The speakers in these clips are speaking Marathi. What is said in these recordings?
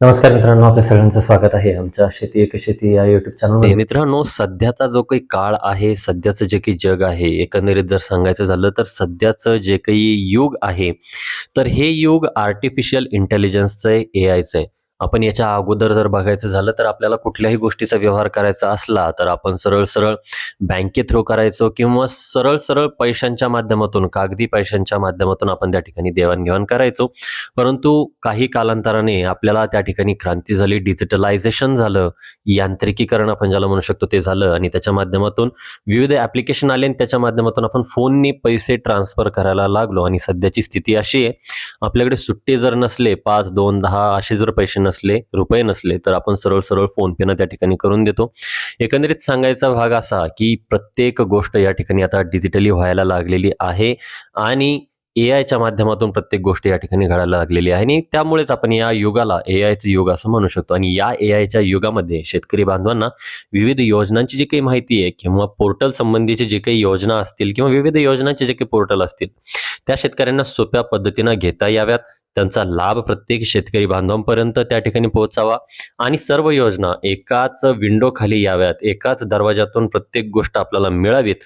नमस्कार मित्रांनो आपल्या सगळ्यांचं स्वागत आहे. आमच्या शेती एक शेती या युट्यूब चॅनलमध्ये मित्रांनो सध्याचा जो काही काळ आहे सध्याचं जे काही जग आहे एकंदरीत जर सांगायचं झालं तर सध्याचं जे काही युग आहे तर हे युग आर्टिफिशियल इंटेलिजन्सचं आहे ए आयचं आहे. आपण याच्या अगोदर जर बघायचं झालं तर आपल्याला कुठल्याही गोष्टीचा व्यवहार करायचा असला तर आपण सरळ सरळ बँके थ्रू करायचो किंवा सरळ सरळ पैशांच्या माध्यमातून कागदी पैशांच्या माध्यमातून आपण त्या ठिकाणी देवाणघेवाण करायचो. परंतु काही कालांतराने आपल्याला त्या ठिकाणी क्रांती झाली डिजिटलायझेशन झालं यांत्रिकीकरण आपण ज्याला म्हणू शकतो ते झालं आणि त्याच्या माध्यमातून विविध ॲप्लिकेशन आले आणि त्याच्या माध्यमातून आपण फोननी पैसे ट्रान्सफर करायला लागलो आणि सध्याची स्थिती अशी आहे. आपल्याकडे सुट्टे जर नसले पाच दोन दहा असे जर पैसे नसले रुपये नसले तर आपण सरळ सरळ फोनपेनं त्या ठिकाणी करून देतो. एकंदरीत सांगायचा भाग असा की प्रत्येक गोष्ट या ठिकाणी आता डिजिटली व्हायला लागलेली आहे आणि ए आयच्या माध्यमातून प्रत्येक गोष्ट या ठिकाणी घडायला लागलेली आहे. आणि त्यामुळेच आपण या युगाला ए आयचं युग असं म्हणू शकतो. आणि या ए आयच्या युगामध्ये शेतकरी बांधवांना विविध योजनांची जी काही माहिती आहे किंवा पोर्टल संबंधीची जी काही योजना असतील किंवा विविध योजनांचे जे काही पोर्टल असतील त्या शेतकऱ्यांना सोप्या पद्धतीनं घेता याव्यात. त्यांचा लाभ प्रत्येक शेतकरी बांधवांपर्यंत त्या ठिकाणी पोहोचावा. आणि सर्व योजना एकाच विंडो खाली याव्यात एकाच दरवाजातून प्रत्येक गोष्ट आपल्याला मिळावीत.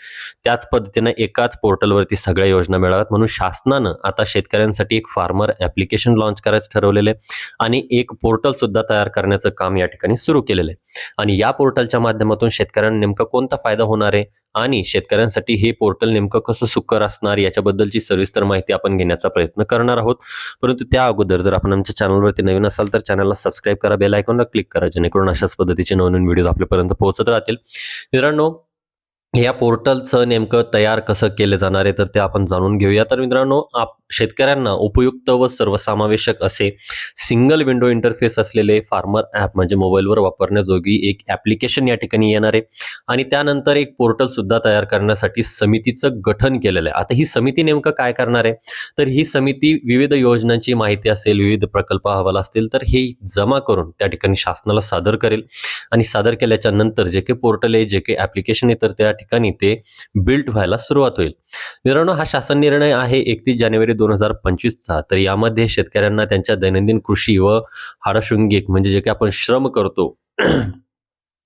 त्याच पद्धतीनं एकाच पोर्टलवरती सगळ्या योजना मिळाव्यात. म्हणून शासनानं आता शेतकऱ्यांसाठी एक फार्मर ॲप्लिकेशन लॉन्च करायचं ठरवलेलं आहे. आणि एक पोर्टल सुद्धा तयार करण्याचं काम या ठिकाणी सुरू केलेलं आहे. आणि या पोर्टलच्या माध्यमातून शेतकऱ्यांना नेमका कोणता फायदा होणार आहे आणि शेतकऱ्यांसाठी हे पोर्टल नेमकं कसं सुकर असणार याच्याबद्दलची सविस्तर माहिती आपण घेण्याचा प्रयत्न करणार आहोत. परंतु त्या अगोदर जर आपण आमच्या चॅनलवरती नवीन असाल तर चॅनलला सबस्क्राईब करा बेल आयकॉनला क्लिक करा जेणेकरून अशाच पद्धतीचे नवीन व्हिडिओ आपल्यापर्यंत पोहोचत राहतील. मित्रांनो या पोर्टलचं नेमकं तयार कसं केलं जाणार आहे तर ते आपण जाणून घेऊया. तर मित्रांनो आप शेतकऱ्यांना उपयुक्त व सर्वसमावेशक असे सिंगल विंडो इंटरफेस असलेले फार्मर ॲप म्हणजे मोबाईलवर वापरण्याजोगी एक ॲप्लिकेशन या ठिकाणी येणार आहे. आणि त्यानंतर एक पोर्टल सुद्धा तयार करण्यासाठी समितीचं गठन केलेलं आहे. आता ही समिती नेमकं काय करणार आहे? तर ही समिती विविध योजनांची माहिती असेल विविध प्रकल्प अहवाल असतील तर हे जमा करून त्या ठिकाणी शासनाला सादर करेल. आणि सादर केल्याच्यानंतर जे काही पोर्टल आहे जे काही ॲप्लिकेशन आहे तर त्या ठिकाणी ते बिल्ट व्हायला सुरुवात होईल. मित्रांनो हा शासन निर्णय आहे एकतीस जानेवारी दोन हजार पंचवीसचा. तर यामध्ये शेतकऱ्यांना त्यांच्या दैनंदिन कृषी व हाडशृंगिक म्हणजे जे काही आपण श्रम करतो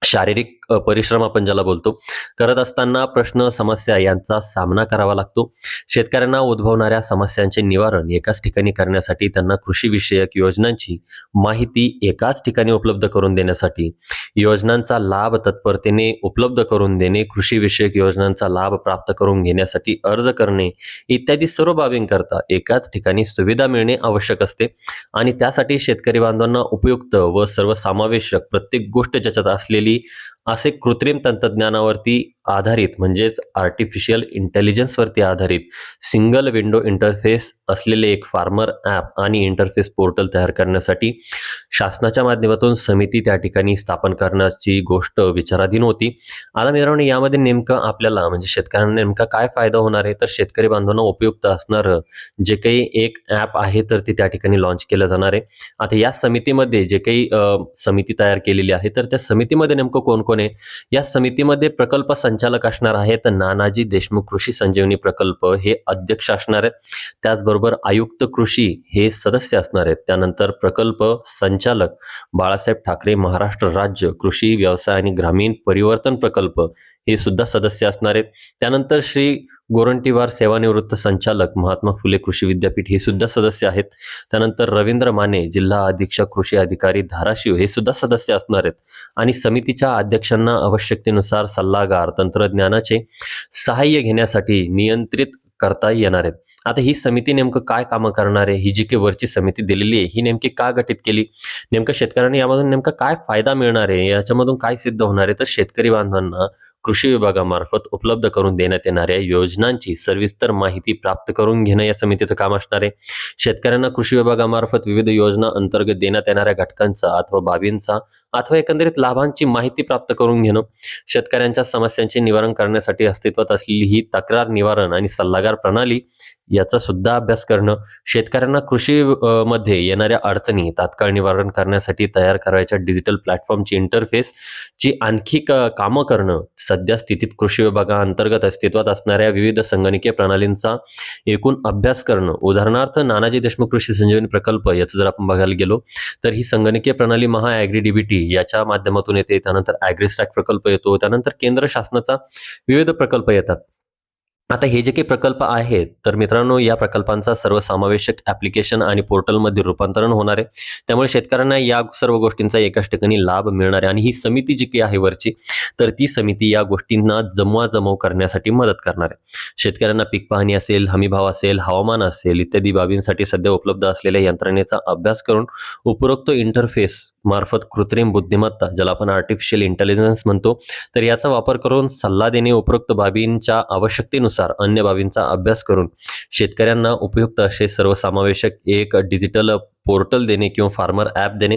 शारीरिक परिश्रम आपण ज्याला बोलतो. करत असताना प्रश्न समस्या यांचा सामना करावा लागतो. शेतकऱ्यांना उद्भवणाऱ्या समस्यांचे निवारण एकाच ठिकाणी करण्यासाठी त्यांना कृषीविषयक योजनांची माहिती एकाच ठिकाणी उपलब्ध करून देण्यासाठी योजनांचा लाभ तत्परतेने उपलब्ध करून देणे कृषीविषयक योजनांचा लाभ प्राप्त करून घेण्यासाठी अर्ज करणे इत्यादी सर्व बाबींकरता एकाच ठिकाणी सुविधा मिळणे आवश्यक असते. आणि त्यासाठी शेतकरी बांधवांना उपयुक्त व सर्वसमावेशक प्रत्येक गोष्ट ज्याच्यात असलेली असे कृत्रिम तंत्रज्ञानावरती आधारित म्हणजेच आर्टिफिशियल इंटेलिजन्सवरती आधारित सिंगल विंडो इंटरफेस असलेले एक फार्मर ॲप आणि इंटरफेस पोर्टल तयार करण्यासाठी शासनाच्या माध्यमातून समिती त्या ठिकाणी स्थापन करण्याची गोष्ट विचाराधीन होती. आता मित्रांनो यामध्ये नेमकं आपल्याला म्हणजे शेतकऱ्यांना नेमका काय फायदा होणार आहे? तर शेतकरी बांधवांना उपयुक्त असणारं जे काही एक ॲप आहे तर ते त्या ठिकाणी लॉन्च केलं जाणार आहे. आता या समितीमध्ये जे काही समिती तयार केलेली आहे तर त्या समितीमध्ये नेमकं कोण कोण आहे? या समितीमध्ये प्रकल्प संचालक असणार आहेत नानाजी देशमुख कृषी संजीवनी प्रकल्प. हे अध्यक्ष असणार आहेत. त्याचबरोबर आयुक्त कृषी हे सदस्य असणार आहेत. त्यानंतर प्रकल्प संचालक बाळासाहेब ठाकरे महाराष्ट्र राज्य कृषी व्यवसाय आणि ग्रामीण परिवर्तन प्रकल्प हे सुद्धा सदस्य असणार आहेत. त्यानंतर श्री गोरंटीवार सेवानिवृत्त संचालक महात्मा फुले कृषी विद्यापीठ हे सुद्धा सदस्य आहेत. त्यानंतर रवींद्र माने जिल्हा अधीक्षक कृषी अधिकारी धाराशिव हे सुद्धा सदस्य असणार आहेत. आणि समितीच्या अध्यक्षांना आवश्यकतेनुसार सल्लागार तंत्रज्ञानाचे सहाय्य घेण्यासाठी नियंत्रित करता येणार आहेत. आता ही समिती नेमकं काय कामं करणार आहे? ही जी काही वरची समिती दिलेली आहे ही नेमकी का गठीत केली? नेमकं शेतकऱ्यांना यामधून नेमका काय फायदा मिळणार आहे? याच्यामधून काय सिद्ध होणार आहे? तर शेतकरी बांधवांना कृषी विभागामार्फत उपलब्ध करून देण्यात येणाऱ्या योजनांची सविस्तर माहिती प्राप्त करून घेणं या समितीचं काम असणार आहे. शेतकऱ्यांना कृषी विभागामार्फत विविध योजना अंतर्गत देण्यात येणाऱ्या घटकांचा अथवा बाबींचा अथवा एकंदरीत लाभांची माहिती प्राप्त करून घेणं शेतकऱ्यांच्या समस्यांचे निवारण करण्यासाठी अस्तित्वात असलेली ही तक्रार निवारण आणि सल्लागार प्रणाली याचा सुद्धा अभ्यास करणं शेतकऱ्यांना कृषी मध्ये येणाऱ्या अडचणी तात्काळ निवारण करण्यासाठी तयार करायच्या डिजिटल प्लॅटफॉर्मची इंटरफेसची आणखी क- कामं करणं सध्या स्थितीत कृषी विभागाअंतर्गत अस्तित्वात असणाऱ्या विविध संगणकीय प्रणालींचा एकूण अभ्यास करणं उदाहरणार्थ नानाजी देशमुख कृषी संजीवनी प्रकल्प याचं जर आपण बघायला गेलो तर ही संगणकीय प्रणाली महा ॲग्री डीबीटी याच्या माध्यमातून येते त्यानंतर ॲग्रीस्टॅक प्रकल्प येतो त्यानंतर केंद्र शासनाचा विविध प्रकल्प येतात. आता हे जे काही प्रकल्प आहेत तर मित्रांनो या प्रकल्पांचा सर्वसमावेशक ॲप्लिकेशन आणि पोर्टलमध्ये रूपांतरण होणार आहे. त्यामुळे शेतकऱ्यांना या सर्व गोष्टींचा एकाच ठिकाणी लाभ मिळणार आहे. आणि ही समिती जी काही आहे वरची तर ती समिती या गोष्टींना जमवाजमव करण्यासाठी मदत करणार आहे. शेतकऱ्यांना पीक पाहणी असेल हमीभाव असेल हवामान असेल इत्यादी बाबींसाठी सध्या उपलब्ध असलेल्या यंत्रणेचा अभ्यास करून उपरोक्त इंटरफेस मार्फत कृत्रिम बुद्धिमत्ता ज्याला आपण आर्टिफिशियल इंटेलिजन्स म्हणतो तर याचा वापर करून सल्ला देणे उपरोक्त बाबींच्या आवश्यकतेनुसार अन्य बाबींचा अभ्यास करून शेतकऱ्यांना उपयुक्त असे सर्वसमावेशक एक डिजिटल पोर्टल देणे किंवा फार्मर ॲप देणे.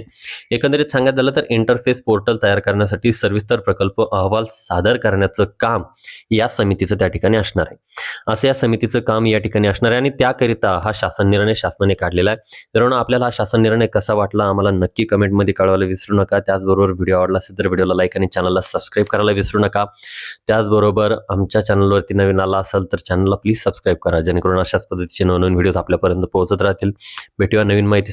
एकंदरीत सांगायचं झालं तर इंटरफेस पोर्टल तयार करण्यासाठी सविस्तर प्रकल्प अहवाल सादर करण्याचं काम या समितीचं त्या ठिकाणी असणार आहे. असं या समितीचं काम या ठिकाणी असणार आहे आणि त्याकरिता हा शासन निर्णय शासनाने काढलेला आहे. तर आपल्याला हा शासन निर्णय कसा वाटला आम्हाला नक्की कमेंटमध्ये कळवायला विसरू नका. त्याचबरोबर व्हिडिओ आवडला असेल तर व्हिडिओला लाईक आणि चॅनलला सबस्क्राईब करायला विसरू नका. त्याचबरोबर आमच्या चॅनलवरती नवीन आला असाल तर चॅनलला प्लीज सबस्क्राईब करा जेणेकरून अशाच पद्धतीचे नवनवीन व्हिडिओज आपल्यापर्यंत पोहोचत राहतील. भेटूया नवीन माहिती